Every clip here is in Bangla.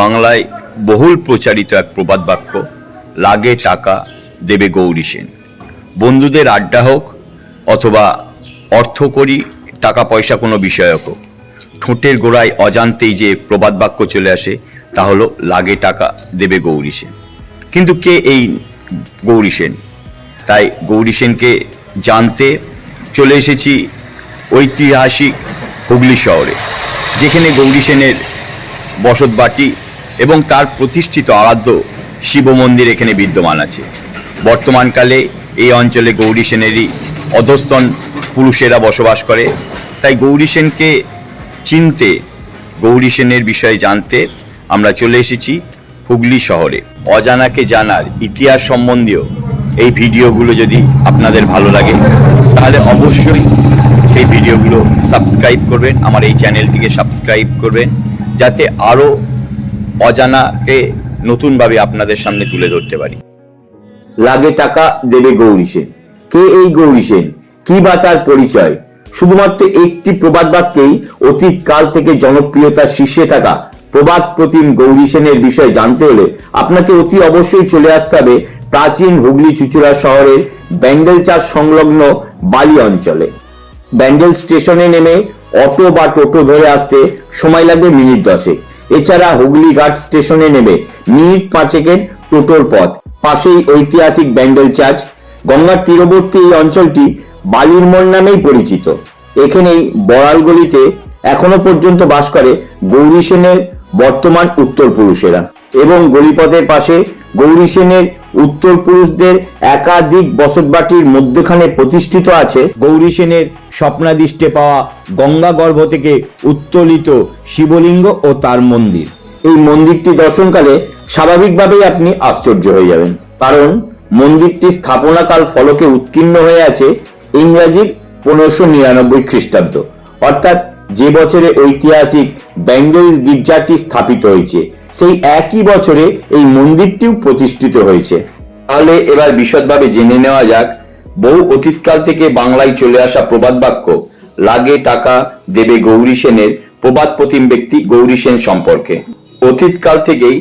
বাংলায় বহুল প্রচারিত এক প্রবাদ বাক্য, লাগে টাকা, দেবে গৌরী সেন। বন্ধুদের আড্ডা হোক অথবা অর্থ করি, টাকা পয়সা কোনো বিষয়ক হোক, ঠোঁটের গোড়ায় অজান্তেই যে প্রবাদ বাক্য চলে আসে, তা হলো, লাগে টাকা, দেবে গৌরী সেন। কিন্তু কে এই গৌরী সেন? তাই গৌরী সেনকে জানতে চলে এসেছি ঐতিহাসিক হুগলি শহরে, যেখানে গৌরী সেনের বসতবাটি এবং তার প্রতিষ্ঠিত আরাধ্য শিব মন্দির এখানে বিদ্যমান আছে। বর্তমানকালে এই অঞ্চলে গৌরী সেনেরই অধস্তন পুরুষেরা বসবাস করে। তাই গৌরী সেনকে চিনতে, গৌরী সেনের বিষয়ে জানতে আমরা চলে এসেছি হুগলি শহরে। অজানাকে জানার ইতিহাস সম্বন্ধীয় এই ভিডিওগুলো যদি আপনাদের ভালো লাগে, তাহলে অবশ্যই সেই ভিডিওগুলো সাবস্ক্রাইব করবেন। আমার এই চ্যানেলটিকে সাবস্ক্রাইব করবেন, যাতে আরও অজানাকে নতুনভাবে আপনাদের সামনে তুলে ধরতে পারি। লাগে টাকা দেবে গৌরী সেন। কে এই গৌরী সেন? কি বা তার পরিচয়? শুধুমাত্র একটি প্রবাদ বাক্যেই অতীত কাল থেকে জনপ্রিয়তার শীর্ষে থাকা প্রবাদ প্রতিম গৌরী সেনের বিষয়ে জানতে হলে আপনাকে অতি অবশ্যই চলে আসতে হবে প্রাচীন হুগলি চুচুড়া শহরের ব্যান্ডেল চাষ সংলগ্ন বালি অঞ্চলে। ব্যান্ডেল স্টেশনে নেমে অটো বা টোটো ধরে আসতে সময় লাগবে মিনিট দশেক। এছাড়া হুগলি ঘাট স্টেশনে নেবে মিনিট পাঁচেকের টোটোর পথ। পাশেই ঐতিহাসিক ব্যান্ডেল চার্চ। গঙ্গার তীরবর্তী এই অঞ্চলটি বালির মোড় নামেই পরিচিত। এখানেই বড়ালগলিতে এখনও পর্যন্ত বাস করে গৌরী সেনের বর্তমান উত্তর পুরুষেরা এবং গলিপথের পাশে গৌরী সেনের উত্তর পুরুষদের একাধিক বসতবাটির মধ্যখানে প্রতিষ্ঠিত আছে। গৌরী সেনের স্বপ্নাদিষ্টে পাওয়া গঙ্গা গর্ভ থেকে উত্তোলিত শিবলিঙ্গ ও তার মন্দির। এই মন্দিরটি দর্শনকালে স্বাভাবিকভাবেই আপনি আশ্চর্য হয়ে যাবেন। কারণ মন্দিরটি স্থাপনাকাল ফলকে উৎকীর্ণ হয়ে আছে ইংরাজির পনেরোশো নিরানব্বই খ্রিস্টাব্দ। অর্থাৎ যে বছরে ঐতিহাসিক ব্যাঙ্গেল গির্জাটি স্থাপিত হয়েছে সেই একই বছরে এই মন্দিরটিও প্রতিষ্ঠিত হয়েছে। তাহলে এবার বিশদভাবে জেনে নেওয়া যাক, বহু অতীতকাল থেকে বাংলায় চলে আসা প্রবাদ বাক্য, লাগে টাকা দেবে গৌরী সেনের প্রবাদ প্রতিম ব্যক্তি গৌরী সেন সম্পর্কে। অতীতকাল থেকেই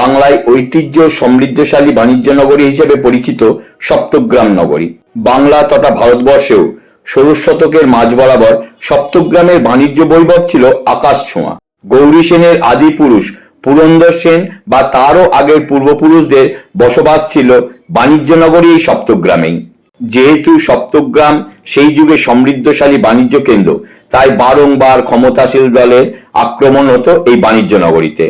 বাংলায় ঐতিহ্য সমৃদ্ধশালী বাণিজ্য নগরী হিসেবে পরিচিত সপ্তগ্রাম নগরী। বাংলা তথা ভারতবর্ষেও ষোড়শ শতকের মাঝ বরাবর সপ্তগ্রামের বাণিজ্য বৈভব ছিল আকাশ ছোঁয়া। গৌরী সেনের আদি পুরুষ পুরন্দর সেন বা তারও আগের পূর্বপুরুষদের বসবাস ছিল বাণিজ্য নগরী এই সপ্তগ্রামেই। যেহেতু সপ্তগ্রাম সেই যুগে সমৃদ্ধশালী বাণিজ্য কেন্দ্র, তাই বারংবার ক্ষমতাশীল দলের আক্রমণ হতো এই বাণিজ্য নগরীতে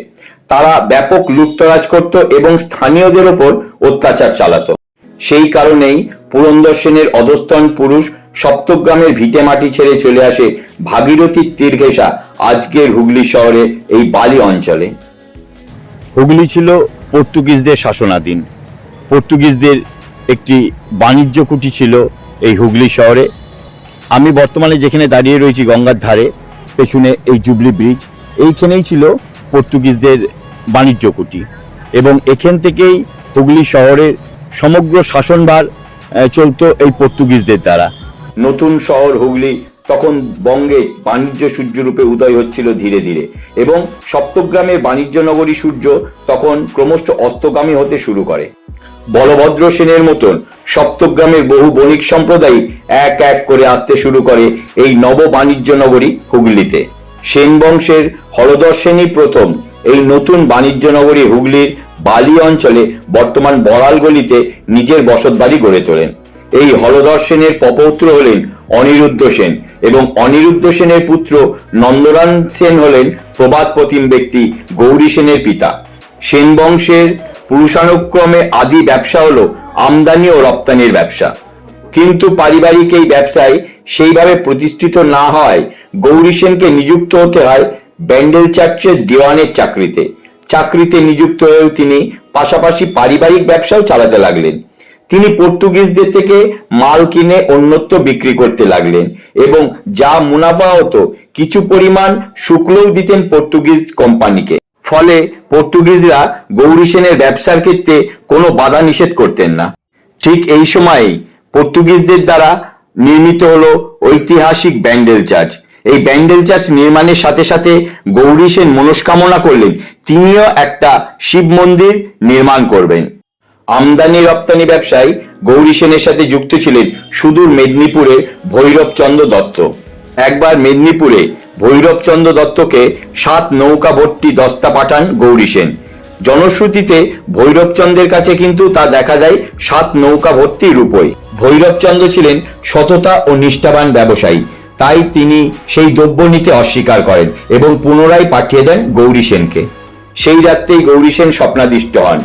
তারা ব্যাপক লুটতরাজ করত এবং স্থানীয়দের ওপর অত্যাচার চালাতো। সেই কারণেই পুরন্দর সেনের অধস্তন পুরুষ সপ্তগ্রামের ভিটে মাটি ছেড়ে চলে আসে ভাগীরথীর তীর আজকের হুগলি শহরে এই বালি অঞ্চলে। হুগলি ছিল পর্তুগিজদের শাসনাধীন। পর্তুগিজদের একটি বাণিজ্য কুটি ছিল এই হুগলি শহরে। আমি বর্তমানে যেখানে দাঁড়িয়ে রয়েছি গঙ্গার ধারে, পেছনে এই জুবলি ব্রিজ, এইখানেই ছিল পর্তুগিজদের বাণিজ্য কুটি। এবং এখান থেকেই হুগলি শহরের সমগ্র শাসনভার চলতো এই পর্তুগিজদের দ্বারা। নতুন শহর হুগলি তখন বঙ্গে বাণিজ্য সূর্যরূপে উদয় হচ্ছিল ধীরে ধীরে এবং সপ্তগ্রামের বাণিজ্য নগরী সূর্য তখন ক্রমশ অস্তগামী হতে শুরু করে। বলভদ্র সেনের মতন সপ্তগ্রামের বহু বণিক সম্প্রদায় এক এক করে আসতে শুরু করে এই নব বাণিজ্য নগরী হুগলিতে। সেন বংশের হরদর সেনই প্রথম এই নতুন বাণিজ্য নগরী হুগলির বালি অঞ্চলে বর্তমান বড়াল গলিতে নিজের বসতবাড়ি গড়ে তোলেন। এই হলধর সেনের পপৌত্র হলেন অনিরুদ্ধ সেন এবং অনিরুদ্ধ সেনের পুত্র নন্দরান সেন হলেন প্রবাদ প্রতিম ব্যক্তি গৌরী সেনের পিতা। সেন বংশের পুরুষানুক্রমে আদি ব্যবসা হলো আমদানি ও রপ্তানির ব্যবসা। কিন্তু পারিবারিক এই ব্যবসায় সেইভাবে প্রতিষ্ঠিত না হয় গৌরী সেনকে নিযুক্ত হতে হয় ব্যান্ডেল চার্চের দেওয়ানের চাকরিতে। চাকরিতে নিযুক্ত হয়েও তিনি পাশাপাশি পারিবারিক ব্যবসাও চালাতে লাগলেন। তিনি পর্তুগিজদের থেকে মাল কিনে অন্যত্র বিক্রি করতে লাগলেন এবং যা মুনাফা হতো, কিছু পরিমাণ শুক্লও দিতেন পর্তুগিজ কোম্পানিকে। ফলে পর্তুগিজরা গৌরী সেনের ব্যবসার ক্ষেত্রে কোনো বাধা নিষেধ করতেন না। ঠিক এই সময়েই পর্তুগিজদের দ্বারা নির্মিত হলো ঐতিহাসিক ব্যান্ডেল চার্চ। এই ব্যান্ডেল চার্চ নির্মাণের সাথে সাথে গৌরী সেন মনস্কামনা করলেন, তিনিও একটা শিব মন্দির নির্মাণ করবেন। আমদানি রপ্তানি ব্যবসায় গৌরী সেনের সাথে যুক্ত ছিলেন সুদূর মেদিনীপুরের ভৈরবচন্দ্র দত্ত। একবার মেদিনীপুরে ভৈরবচন্দ্র দত্তকে সাত নৌকা ভর্তি দস্তা পাঠান গৌরী সেন। জনশ্রুতিতে ভৈরবচন্দ্রের কাছে কিন্তু তা দেখা যায় সাত নৌকা ভর্তি রূপই ভৈরবচন্দ্র ছিলেন সততা ও নিষ্ঠাবান ব্যবসায়ী, তাই তিনি সেই দ্রব্য নিতে অস্বীকার করেন এবং পুনরায় পাঠিয়ে দেন গৌরী সেনকে। সেই রাত্রেই গৌরী সেন স্বপ্নাদিষ্ট হন।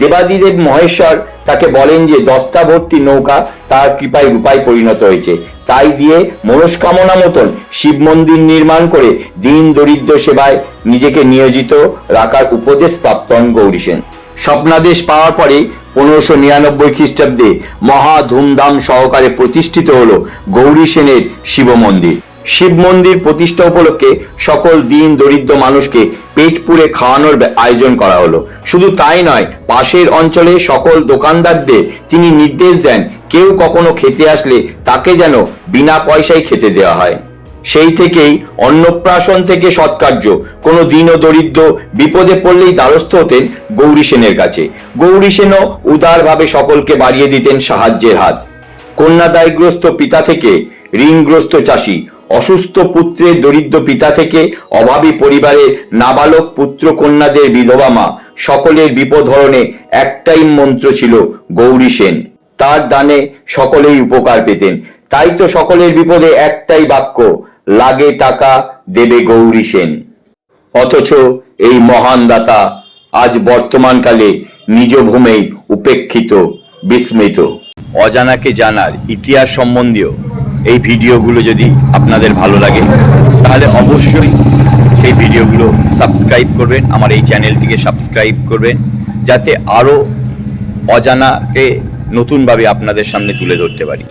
দেবাদিদেব মহেশ্বর তাকে বলেন যে দস্তা ভর্তি নৌকা তার কৃপায় রূপায় পরিণত হয়েছে। তাই দিয়ে মনস্কামনা মতন শিব মন্দির নির্মাণ করে দিন দরিদ্র সেবায় নিজেকে নিয়োজিত রাখার উপদেশ প্রাপ্ত হন গৌরী সেন। স্বপ্নাদেশ পাওয়ার পরে পনেরোশো নিরানব্বই খ্রিস্টাব্দে মহা ধুমধাম সহকারে প্রতিষ্ঠিত হল গৌরী সেনের শিব মন্দির। শিব মন্দির প্রতিষ্ঠা উপলক্ষে সকল দিন দরিদ্র মানুষকে পেট পুড়ে খাওয়ানোর আয়োজন করা হলো। শুধু তাই নয়, পাশের অঞ্চলে সকল দোকানদারদের তিনি নির্দেশ দেন, কেউ কখনো খেতে আসলে তাকে যেন বিনা পয়সায় খেতে দেওয়া হয়। সেই থেকেই অন্নপ্রাশন থেকে সৎকার্য, কোনো দিন ও দরিদ্র বিপদে পড়লেই দ্বারস্থ হতেন গৌরী সেনের কাছে। গৌরী সেনও উদারভাবে সকলকে বাড়িয়ে দিতেন সাহায্যের হাত। কন্যাদায়গ্রস্ত পিতা থেকে ঋণগ্রস্ত চাষি অসুস্থ পুত্রের দরিদ্র পিতা থেকে অভাবী পরিবারের নাবালক পুত্র কন্যাদের বিধবা মা, সকলের বিপদ হরণে একটাই মন্ত্র ছিল, গৌরী সেন। তার দানে সকলেই উপকার পেতেন। তাই তো সকলের বিপদে একটাই বাক্য, লাগে টাকা, দেবে গৌরী সেন। অথচ এই মহান দাতা আজ বর্তমানকালে নিজ ভূমেই উপেক্ষিত, বিস্মৃত। অজানাকে জানার ইতিহাস সম্বন্ধীয় এই ভিডিওগুলো যদি আপনাদের ভালো লাগে, তাহলে অবশ্যই সেই ভিডিওগুলো সাবস্ক্রাইব করবেন, আমার এই চ্যানেলটিকে সাবস্ক্রাইব করবেন, যাতে আরও অজানাকে নতুনভাবে আপনাদের সামনে তুলে ধরতে পারি।